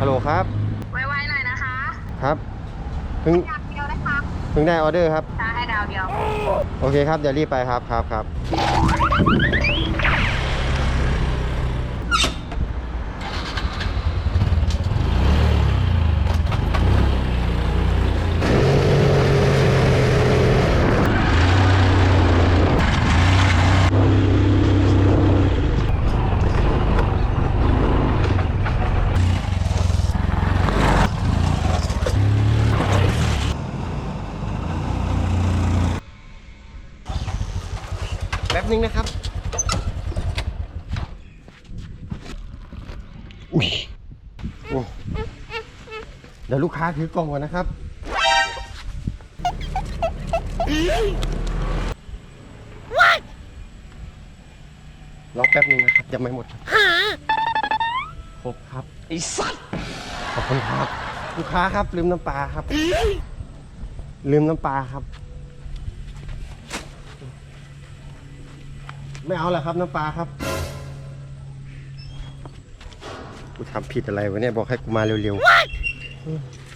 ฮัลโหลครับ ไวๆหน่อยนะคะครับเพิ่งดาวเดียวนะคะเพิ่งได้ออเดอร์ครับถ้าให้ดาวเดียว โอเคครับ เดี๋ยวรีบไปครับครับครับ แป๊บนึงนะครับ อุ้ยโอ้เดี๋ยวลูกค้าถือกล่องก่อนนะครับ รอแป๊บนึงนะครับ ยังไม่หมดครับครบครับไอ้สัตว์ขอบคุณครับ ลูกค้าครับ ลืมน้ำปลาครับ ลืมน้ำปลาครับ ไม่เอาแล้วครับน้ำปลาครับ กูทำผิดอะไรวะเนี่ยบอกให้กูมาเร็วๆ